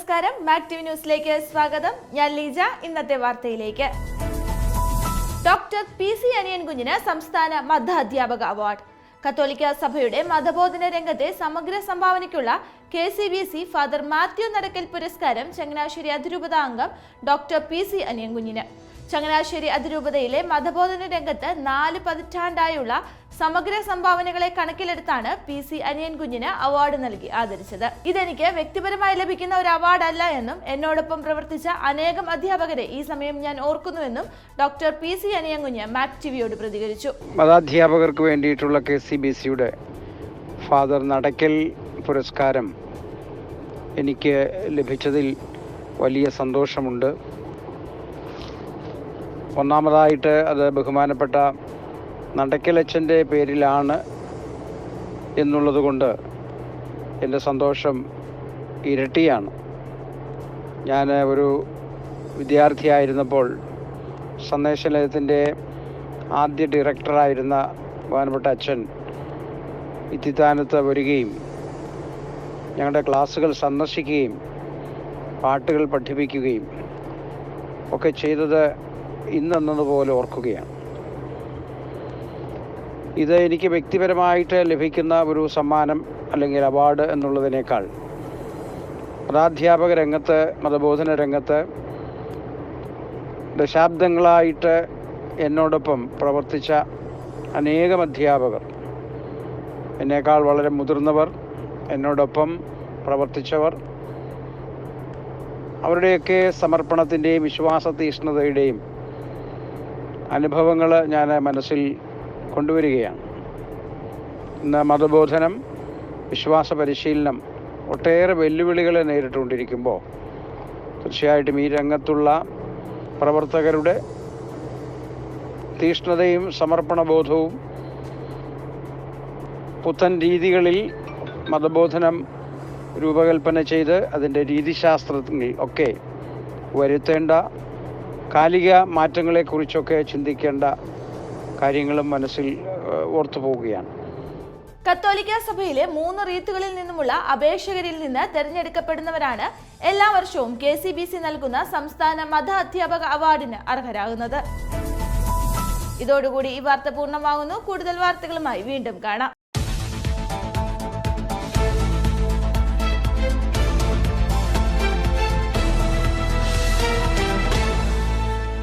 നമസ്കാരം. Mac T ന്യൂസിലേക്ക് സ്വാഗതം. ഞാൻ ലീജ. ഇന്നത്തെ വാർത്തയിലേക്ക്. ഡോക്ടർ പി സി അനിയൻ കുഞ്ഞിന് സംസ്ഥാന മത അധ്യാപക അവാർഡ്. കത്തോലിക്ക സഭയുടെ മതബോധന രംഗത്തെ സമഗ്ര സംഭാവനയ്ക്കുള്ള K C B C Father Mathew Nadakkal പുരസ്കാരം ചങ്ങനാശ്ശേരി അതിരൂപത അംഗം ഡോക്ടർ പി സി അനിയൻ കുഞ്ഞിന് ചങ്ങനാശ്ശേരി അതിരൂപതയിലെ മതബോധന രംഗത്ത് നാല് പതിറ്റാണ്ടായുള്ള സമഗ്ര സംഭാവനകളെ കണക്കിലെടുത്താണ് പി സി അനിയൻ കുഞ്ഞിന് അവാർഡ് നൽകി ആദരിച്ചത്. ഇതെനിക്ക് വ്യക്തിപരമായി ലഭിക്കുന്ന ഒരു അവാർഡല്ല എന്നും എന്നോടൊപ്പം പ്രവർത്തിച്ച അനേകം അധ്യാപകരെ ഈ സമയം ഞാൻ ഓർക്കുന്നുവെന്നും ഡോക്ടർ പി സി അനിയൻ കുഞ്ഞ് മാക് ടിവിയോട് പ്രതികരിച്ചു. മതാധ്യാപകർക്ക് വേണ്ടിയിട്ടുള്ള കെ സി ബി സിയുടെ ഫാദർ നടക്കൽ പുരസ്കാരം എനിക്ക് ലഭിച്ചതിൽ വലിയ സന്തോഷമുണ്ട്. ഒന്നാമതായിട്ട് അത് ബഹുമാനപ്പെട്ട നടക്കലച്ഛന്റെ പേരിലാണ് എന്നുള്ളത് കൊണ്ട് എന്റെ സന്തോഷം ഇരട്ടിയാണ്. ഞാൻ ഒരു വിദ്യാർത്ഥിയായിരുന്നപ്പോൾ സന്ദേശലയത്തിന്റെ ആദ്യ ഡയറക്ടറായിരുന്ന ബഹുമാനപ്പെട്ട അച്ഛൻ ഇത്തിത്താനത്ത് വരികയും ഞങ്ങളുടെ ക്ലാസ്സുകൾ സന്ദർശിക്കുകയും പാട്ടുകൾ പഠിപ്പിക്കുകയും ഒക്കെ ചെയ്തത് ഇന്നെന്നതുപോലെ ഓർക്കുകയാണ്. ഇത് എനിക്ക് വ്യക്തിപരമായിട്ട് ലഭിക്കുന്ന ഒരു സമ്മാനം അല്ലെങ്കിൽ അവാർഡ് എന്നുള്ളതിനേക്കാൾ മതാധ്യാപക രംഗത്ത് മതബോധന രംഗത്ത് ദശാബ്ദങ്ങളായിട്ട് എന്നോടൊപ്പം പ്രവർത്തിച്ച അനേകം അധ്യാപകർ എന്നേക്കാൾ വളരെ മുതിർന്നവർ എന്നോടൊപ്പം പ്രവർത്തിച്ചവർ അവരുടെയൊക്കെ സമർപ്പണത്തിന്റെയും വിശ്വാസ തീഷ്ണതയുടെയും അനുഭവങ്ങൾ ഞാൻ മനസ്സിൽ കൊണ്ടുവരികയാണ്. ഇന്ന് മതബോധനം വിശ്വാസ പരിശീലനം ഒട്ടേറെ വെല്ലുവിളികളെ നേരിട്ടുകൊണ്ടിരിക്കുമ്പോൾ തീർച്ചയായിട്ടും ഈ രംഗത്തുള്ള പ്രവർത്തകരുടെ തീഷ്ണതയും സമർപ്പണബോധവും പുത്തൻ രീതികളിൽ മതബോധനം രൂപകൽപ്പന ചെയ്ത് അതിന്റെ രീതിശാസ്ത്രത്തിൽ ഒക്കെ വരുത്തേണ്ട കാലിക മാറ്റങ്ങളെക്കുറിച്ചൊക്കെ ചിന്തിക്കേണ്ട കാര്യങ്ങളും മനസ്സിൽ ഓർത്തു പോവുകയാണ്. കത്തോലിക്ക സഭയിലെ മൂന്ന് റീത്തുകളിൽ നിന്നുമുള്ള അപേക്ഷകരിൽ നിന്ന് തെരഞ്ഞെടുക്കപ്പെടുന്നവരാണ് എല്ലാ വർഷവും കെ സി ബി സി നൽകുന്ന സംസ്ഥാന മത അധ്യാപക അവാർഡിന് അർഹരാകുന്നത്. ഇതോടുകൂടി ഈ വാർത്ത പൂർണമാകുന്നു. കൂടുതൽ വാർത്തകളുമായി വീണ്ടും കാണാം.